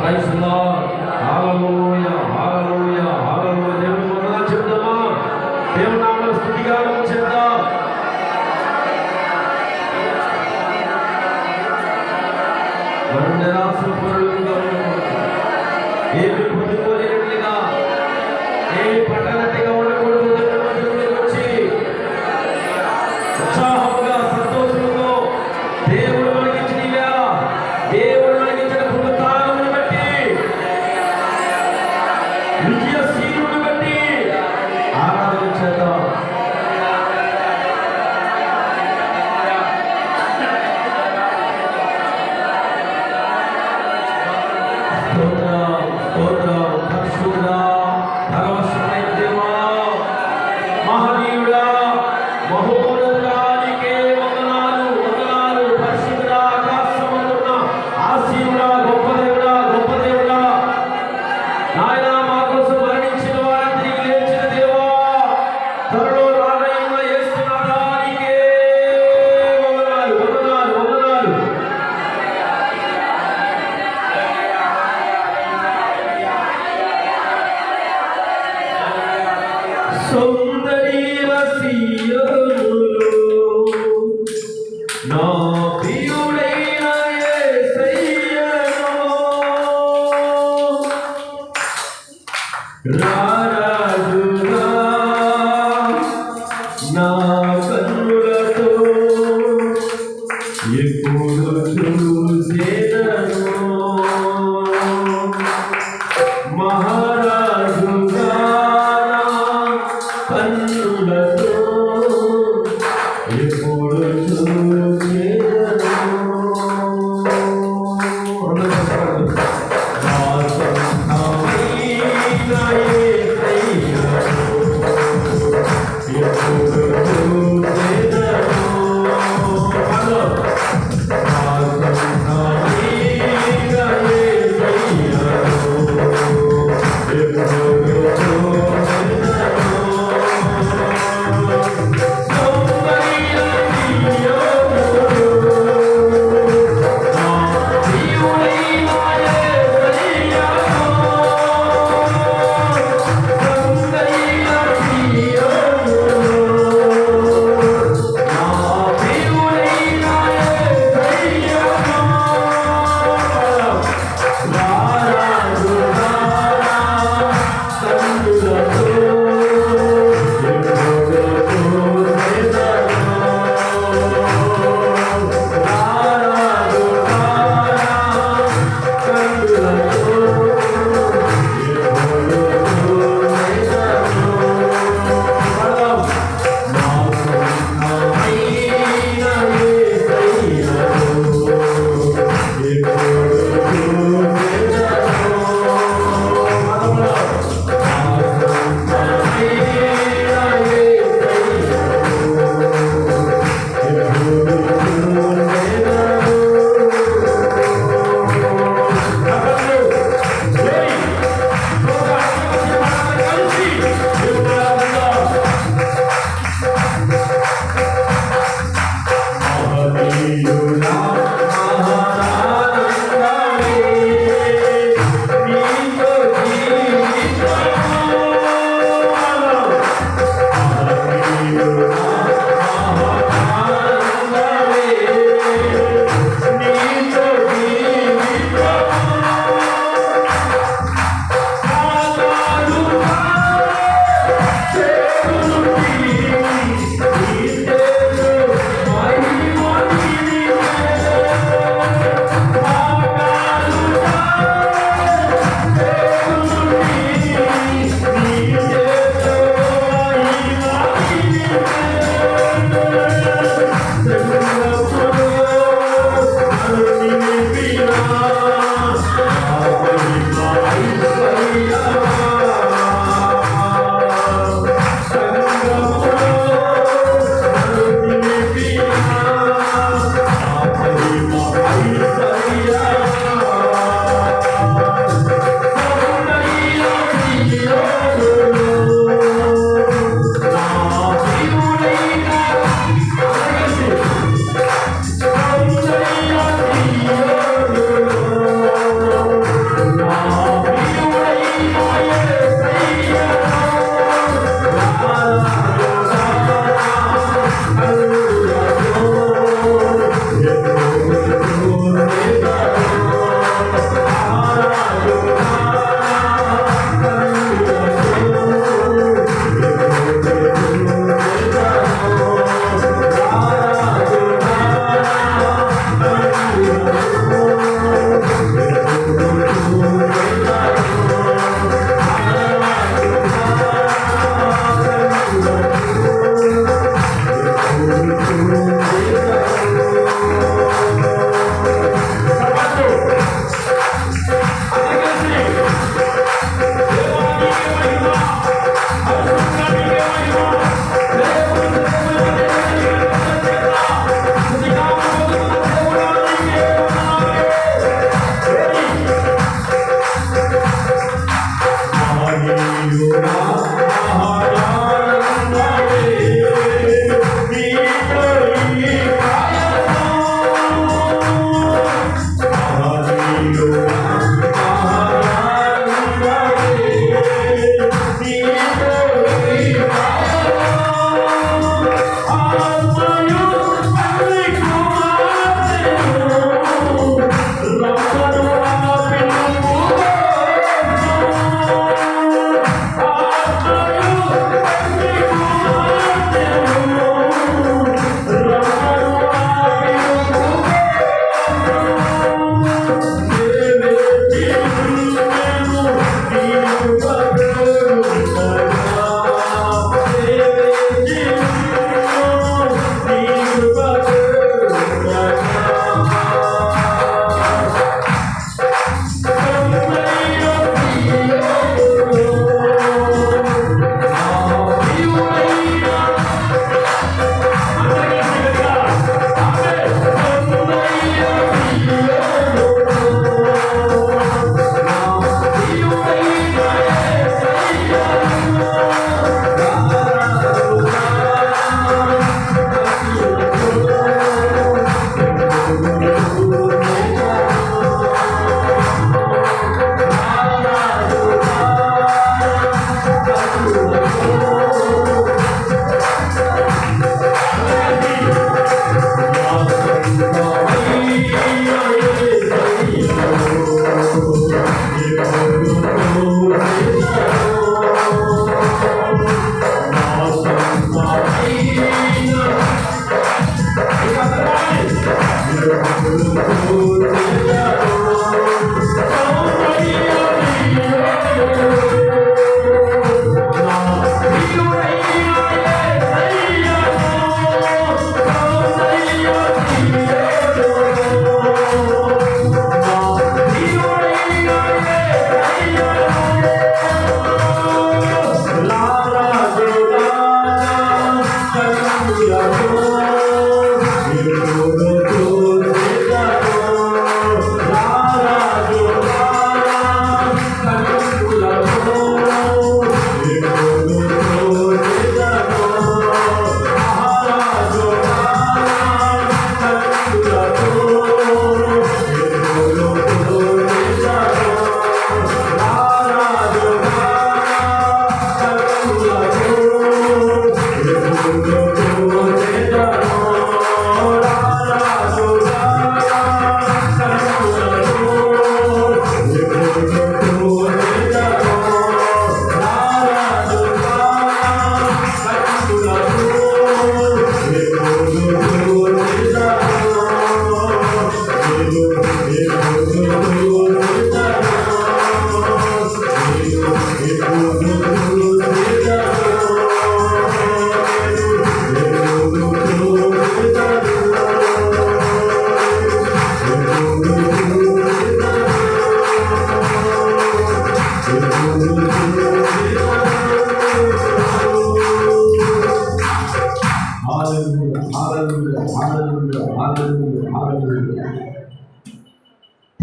Praise the Lord. నా ప్రియుడైన Lord.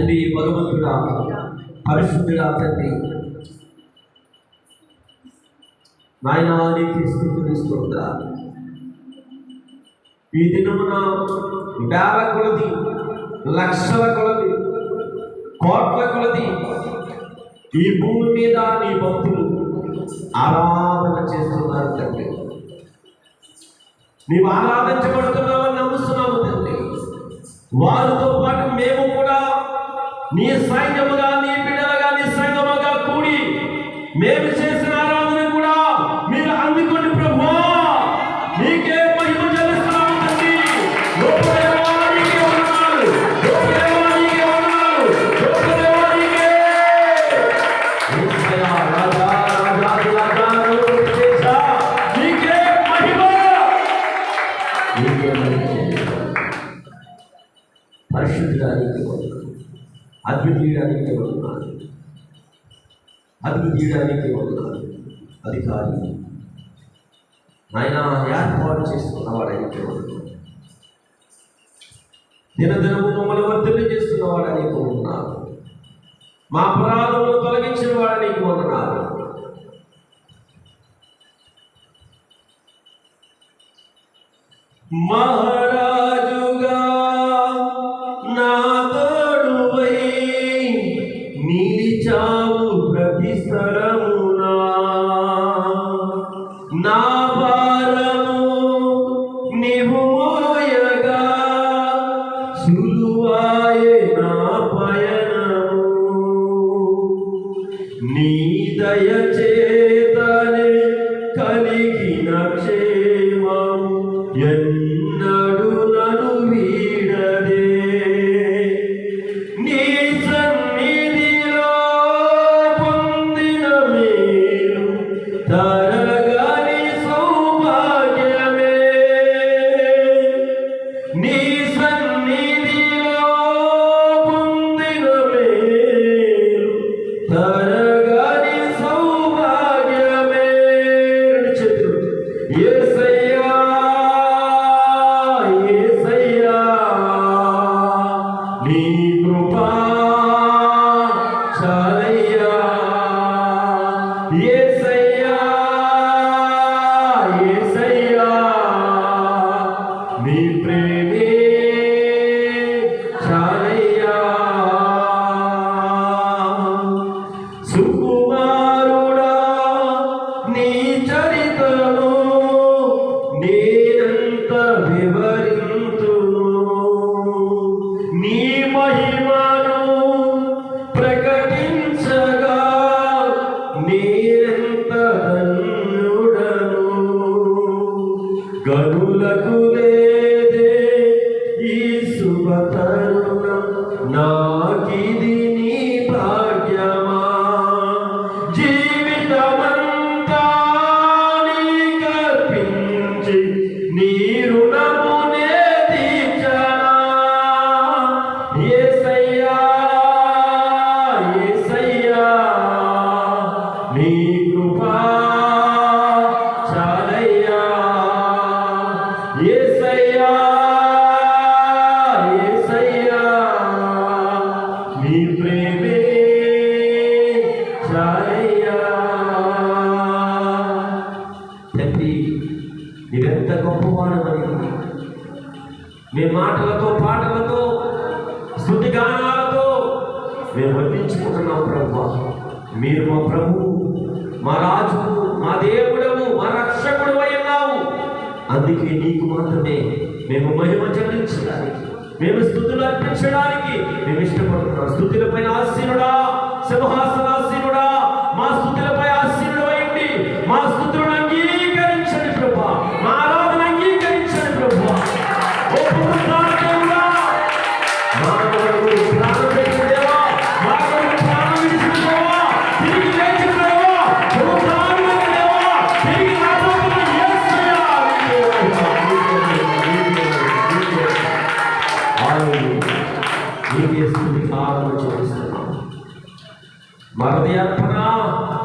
తండ్రి భగవంతుడా పరిశుద్ధుడా తండ్రి. నాయన నీకు స్థితిని స్తోత్రా. ఈ దినమున వేల కొలది లక్షల కొలది కోట్ల కొలది ఈ భూమి మీద నీ భక్తులు ఆరాధన చేస్తున్నారు తండ్రి. నీవు ఆరాధించబడుతున్నావని నమ్ముతున్నాము తండ్రి. వారితో పాటు మేము కూడా నీ సైన్యముగా నీ బిడ్డలుగా నీ సంగముగా కూడి మేము దినదినము మమ్మల్ని వర్తింప చేస్తున్న వాడు నీకు వందనాలు. మా అపరాధములు తొలగించిన వాడు నీకు వందనాలు. మహారా నీవు నీ నీ ప్రేమే Hallelujah. మేము మహిమ చెల్లించడానికి మేము స్థుతులు అర్పించడానికి మేము ఇష్టపడుతున్నాం. స్థుతులపై ఆశీనుడా సింహాసనాశీనుడా మా స్థుతులపై ఆశీనుడు అయింది మా స్థుతి మరది అర్పణ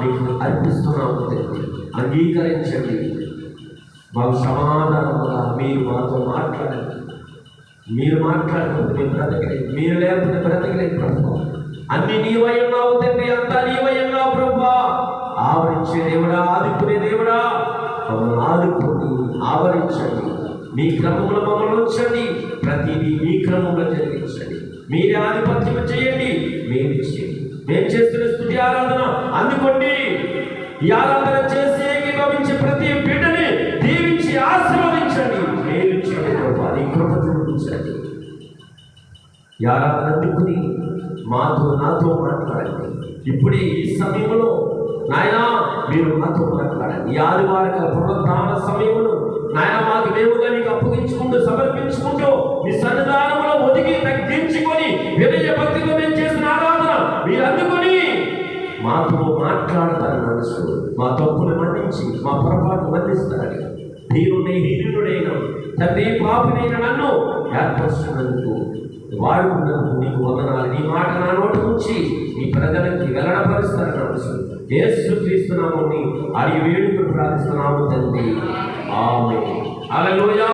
మీకు అర్పిస్తున్నాము తండ్రి. అంగీకరించండి. మాకు సమాధానంగా మీరు మాతో మాట్లాడండి. మీరు మాట్లాడుతుంది మేము బ్రతకలేదు మీరు లేకపోతే బ్రతకలేదు ప్రభు. అన్ని నీవై ఉన్నావు తండ్రి అంతా నీవై ఉన్నావు ప్రభు. ఆవరించే దేవుడా ఆదుకునే దేవుడా. మమ్మల్ని ఆదుకోండి. ఆవరించండి. మీ క్రమంలో మమ్మల్ని ఉంచండి. ప్రతిదీ మీ క్రమంలో జరిగించండి. మీరే ఆధిపత్యం చేయండి. మేము చేయండి. మేము చేస్తున్న ఆరాధన అందుకోండి ఈ ఆరాధన చేసి ఏకీభవించి ప్రతి బిడ్డని దీవించి ఆశీర్వదించండి. మేలు చేయండి ప్రభు కృప చూపించండి. ఈ ఆరాధన అందుకుని మాతో నాతో మాట్లాడండి. ఇప్పుడే ఈ సమయంలో నాయనా మీరు నాతో మాట్లాడండి. ఈ ఆదివారక పునరుద్ధాన సమయంలో నాయన మాకు మేముగా నీకు అప్పగించుకుంటూ సమర్పించుకుంటూ మీ సన్నిధానంలో మాతో మాట్లాడతాడు మనసు. మా తప్పులు మన్నించి మా పొరపాటు మన్నిస్తాడు దేవుని హీనుడైన తండ్రి పాపినైన నన్ను ఏర్పరుస్తున్నందుకు వాడుకున్నందుకు నీకు వందనాలు. నీ మాట నా నోటి నుంచి నీ ప్రజలకి వెల్లడపరుస్తారు మనసు. ఏసు క్రీస్తునామని అడిగి వేడుకలు ప్రార్థిస్తున్నాము తండ్రి. ఆమె అలలోయ